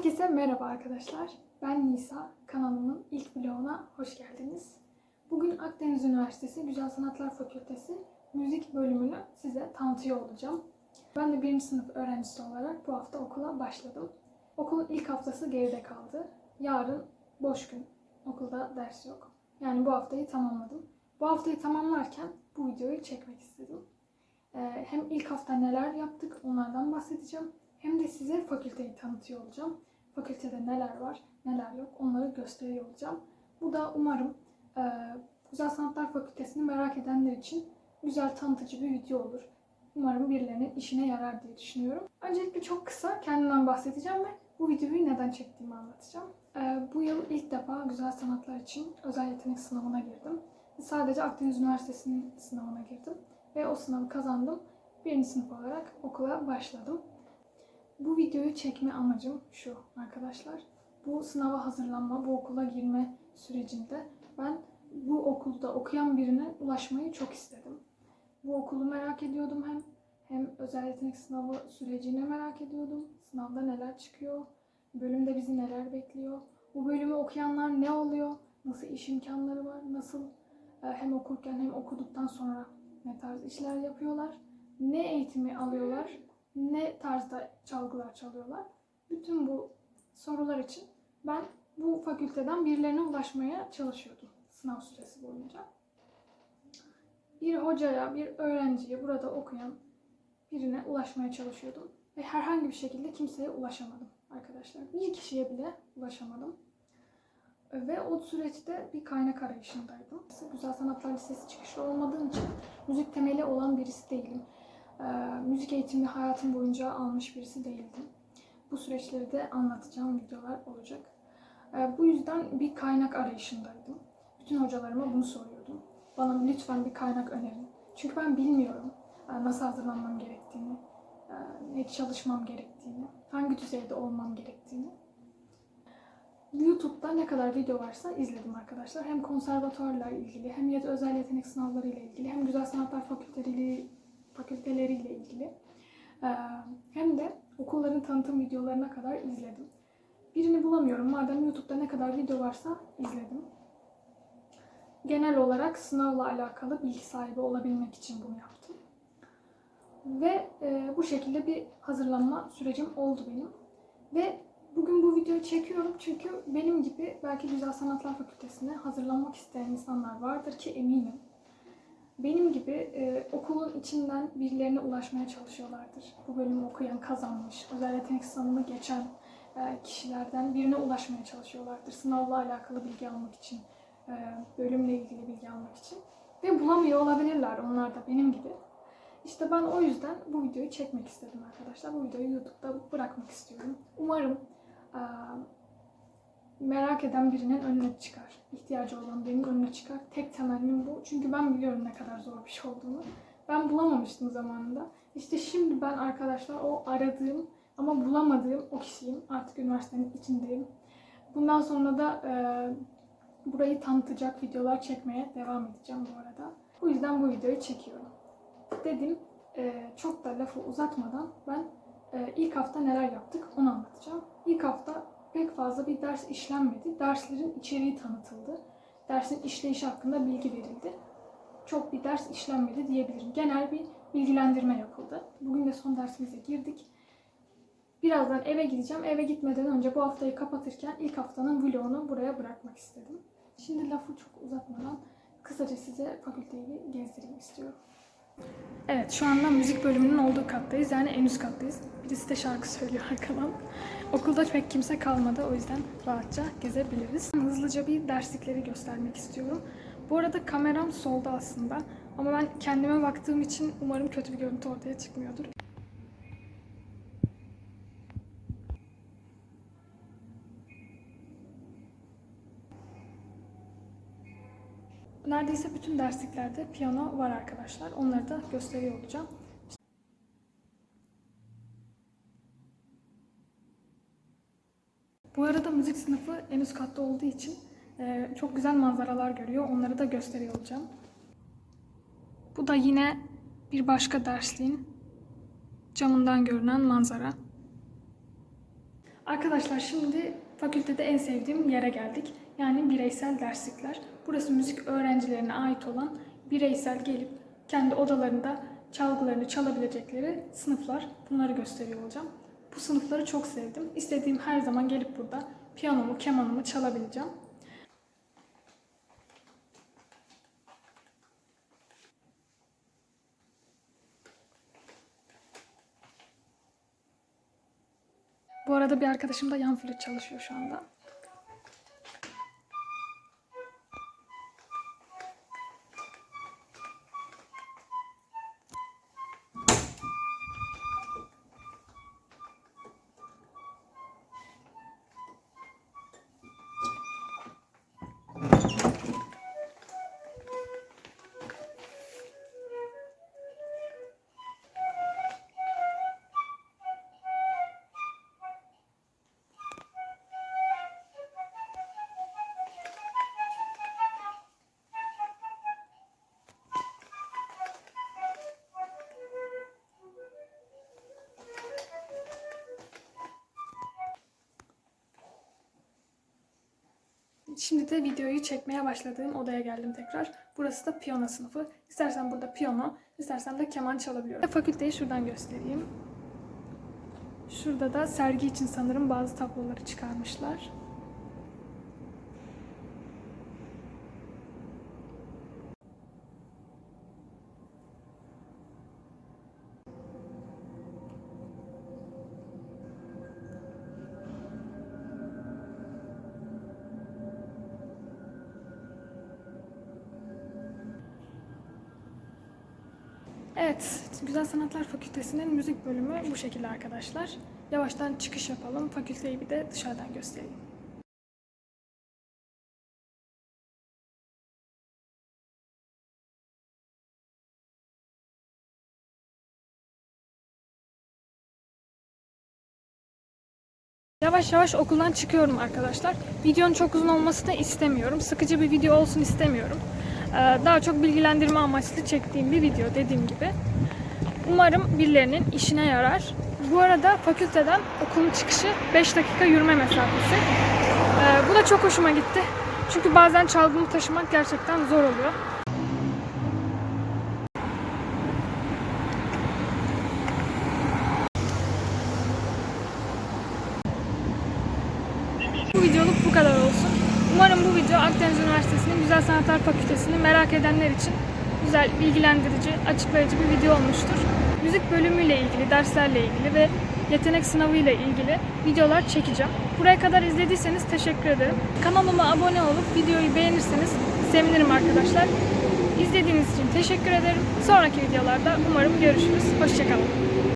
Herkese merhaba arkadaşlar. Ben Nisa. Kanalımın ilk vloguna hoş geldiniz. Bugün Akdeniz Üniversitesi Güzel Sanatlar Fakültesi müzik bölümünü size tanıtıyor olacağım. Ben de birinci sınıf öğrencisi olarak bu hafta okula başladım. Okulun ilk haftası geride kaldı. Yarın boş gün. Okulda ders yok. Yani bu haftayı tamamladım. Bu haftayı tamamlarken bu videoyu çekmek istedim. Ee, hem ilk hafta neler yaptık onlardan bahsedeceğim. Hem de size fakülteyi tanıtıyor olacağım. Fakültede neler var, neler yok onları gösteriyor olacağım. Bu da umarım e, Güzel Sanatlar Fakültesini merak edenler için güzel tanıtıcı bir video olur. Umarım birilerinin işine yarar diye düşünüyorum. Öncelikle çok kısa kendimden bahsedeceğim ve bu videoyu neden çektiğimi anlatacağım. E, bu yıl ilk defa Güzel Sanatlar için özel yetenek sınavına girdim. Sadece Akdeniz Üniversitesi'nin sınavına girdim ve o sınavı kazandım. Birinci sınıf olarak okula başladım. Bu videoyu çekme amacım şu arkadaşlar. Bu sınava hazırlanma, bu okula girme sürecinde ben bu okulda okuyan birine ulaşmayı çok istedim. Bu okulu merak ediyordum hem hem özel yetenek sınavı sürecini merak ediyordum. Sınavda neler çıkıyor, bölümde bizi neler bekliyor, bu bölümü okuyanlar ne oluyor, nasıl iş imkanları var, nasıl e, hem okurken hem okuduktan sonra ne tarz işler yapıyorlar, ne eğitimi alıyorlar, ne tarzda çalgılar çalıyorlar. Bütün bu sorular için ben bu fakülteden birilerine ulaşmaya çalışıyordum sınav süresi boyunca. Bir hocaya, bir öğrenciye, burada okuyan birine ulaşmaya çalışıyordum. Ve herhangi bir şekilde kimseye ulaşamadım arkadaşlar. Bir kişiye bile ulaşamadım. Ve o süreçte bir kaynak arayışındaydım. Güzel Sanatlar Lisesi çıkışlı olmadığım için müzik temeli olan birisi değilim. Ee, müzik eğitimi hayatım boyunca almış birisi değildim. Bu süreçleri de anlatacağım videolar olacak. Ee, bu yüzden bir kaynak arayışındaydım. Bütün hocalarıma bunu soruyordum. Bana lütfen bir kaynak önerin. Çünkü ben bilmiyorum e, nasıl hazırlanmam gerektiğini, e, ne çalışmam gerektiğini, hangi düzeyde olmam gerektiğini. YouTube'da ne kadar video varsa izledim arkadaşlar. Hem konservatuarla ilgili, hem özel yetenek sınavları ile ilgili, hem güzel sanatlar fakülteleriyle fakülteleriyle ilgili. Ee, hem de okulların tanıtım videolarına kadar izledim. Birini bulamıyorum. Madem YouTube'da ne kadar video varsa izledim. Genel olarak sınavla alakalı bilgi sahibi olabilmek için bunu yaptım. Ve e, bu şekilde bir hazırlanma sürecim oldu benim. Ve bugün bu videoyu çekiyorum çünkü benim gibi belki Güzel Sanatlar Fakültesine hazırlanmak isteyen insanlar vardır ki eminim benim gibi e, okulun içinden birilerine ulaşmaya çalışıyorlardır. Bu bölümü okuyan, kazanmış, özel yetenek sınavını geçen e, kişilerden birine ulaşmaya çalışıyorlardır. Sınavla alakalı bilgi almak için, e, bölümle ilgili bilgi almak için. Ve bulamıyor olabilirler onlar da benim gibi. İşte ben o yüzden bu videoyu çekmek istedim arkadaşlar. Bu videoyu YouTube'da bırakmak istiyorum. Umarım e, merak eden birinin önüne çıkar. İhtiyacı olan birinin önüne çıkar. Tek temennim bu. Çünkü ben biliyorum ne kadar zor bir şey olduğunu. Ben bulamamıştım zamanında. İşte şimdi ben arkadaşlar o aradığım ama bulamadığım o kişiyim. Artık üniversitenin içindeyim. Bundan sonra da e, burayı tanıtacak videolar çekmeye devam edeceğim bu arada. Bu yüzden bu videoyu çekiyorum. Dedim e, çok da lafı uzatmadan ben e, ilk hafta neler yaptık onu anlatacağım. İlk hafta pek fazla bir ders işlenmedi. Derslerin içeriği tanıtıldı. Dersin işleyişi hakkında bilgi verildi. Çok bir ders işlenmedi diyebilirim. Genel bir bilgilendirme yapıldı. Bugün de son dersimize girdik. Birazdan eve gideceğim. Eve gitmeden önce bu haftayı kapatırken ilk haftanın vlogunu buraya bırakmak istedim. Şimdi lafı çok uzatmadan kısaca size fakülteyi gezdireyim istiyorum. Evet şu anda müzik bölümünün olduğu kattayız. Yani en üst kattayız. Birisi de şarkı söylüyor arkadan. Okulda pek kimse kalmadı o yüzden rahatça gezebiliriz. Hızlıca bir derslikleri göstermek istiyorum. Bu arada kameram solda aslında. Ama ben kendime baktığım için umarım kötü bir görüntü ortaya çıkmıyordur. Neredeyse bütün dersliklerde piyano var arkadaşlar. Onları da gösteriyor olacağım. Bu arada müzik sınıfı en üst katta olduğu için e, çok güzel manzaralar görüyor. Onları da gösteriyor olacağım. Bu da yine bir başka dersliğin camından görünen manzara. Arkadaşlar şimdi fakültede en sevdiğim yere geldik. Yani bireysel derslikler. Burası müzik öğrencilerine ait olan bireysel gelip kendi odalarında çalgılarını çalabilecekleri sınıflar. Bunları gösteriyor olacağım. Bu sınıfları çok sevdim. İstediğim her zaman gelip burada piyanomu, kemanımı çalabileceğim. Bu arada bir arkadaşım da yan flüt çalışıyor şu anda. Şimdi de videoyu çekmeye başladığım odaya geldim tekrar. Burası da piyano sınıfı. İstersen burada piyano, istersen de keman çalabiliyorum. Fakülteyi şuradan göstereyim. Şurada da sergi için sanırım bazı tabloları çıkarmışlar. Evet, Güzel Sanatlar Fakültesi'nin müzik bölümü bu şekilde arkadaşlar. Yavaştan çıkış yapalım. Fakülteyi bir de dışarıdan göstereyim. Yavaş yavaş okuldan çıkıyorum arkadaşlar. Videonun çok uzun olmasını istemiyorum. Sıkıcı bir video olsun istemiyorum. Ee, Daha çok bilgilendirme amaçlı çektiğim bir video dediğim gibi. Umarım birilerinin işine yarar. Bu arada fakülteden okulun çıkışı 5 dakika yürüme mesafesi. Ee, bu da çok hoşuma gitti. Çünkü bazen çalgımı taşımak gerçekten zor oluyor. Bu videoluk bu kadar olsun. Umarım bu video Akdeniz Üniversitesi'nin Güzel Sanatlar Fakültesini merak edenler için güzel, bilgilendirici, açıklayıcı bir video olmuştur. Müzik bölümüyle ilgili, derslerle ilgili ve yetenek sınavı ile ilgili videolar çekeceğim. Buraya kadar izlediyseniz teşekkür ederim. Kanalıma abone olup videoyu beğenirseniz sevinirim arkadaşlar. İzlediğiniz için teşekkür ederim. Sonraki videolarda umarım görüşürüz. Hoşçakalın.